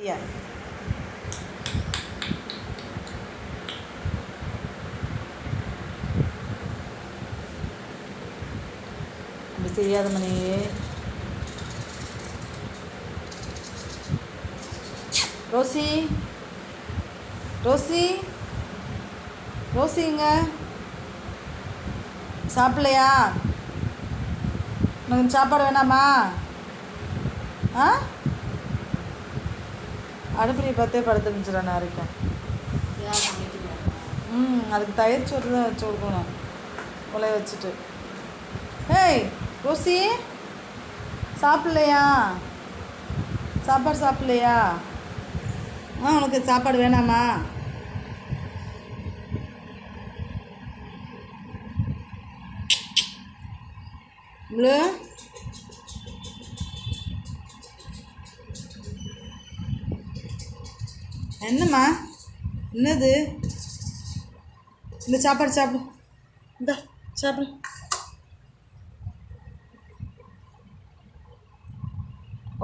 ஐயா அப்படி செய்யாத மணியே. ரோசி. ரோசி. ரோசிங்க சாப்பிடலையா? உனக்கு சாப்பாடு வேணாமா? ஆ? அடுப்படியை பார்த்தே படுத்துருந்துச்சுடா நான் இருக்கேன் ம் அதுக்கு தயிர் சோறு தான் வச்சு கொடுக்கணும். உலைய வச்சுட்டு. ஹேய் ரோசி சாப்பிட்லையா? சாப்பாடு சாப்பிட்லையா? ஆ உனக்கு சாப்பாடு வேணாமா? இவ்வளோ என்னம்மா? என்னது? இந்த சாப்பாடு சாப்பிடு. இந்த சாப்பிடு.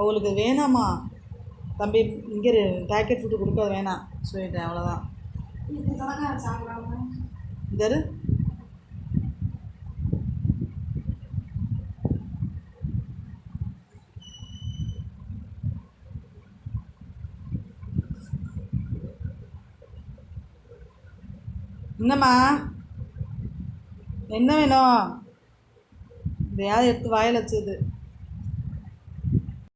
அவளுக்கு வேணாமா தம்பி இங்கே பேக்கெட் ஃபுட்டு கொடுக்காது வேணாம். சொல்லிட்டேன் அவ்வளோதான் இந்த என்னம்மா? என்ன வேணும்? இதையாவது எடுத்து வாயில் வச்சது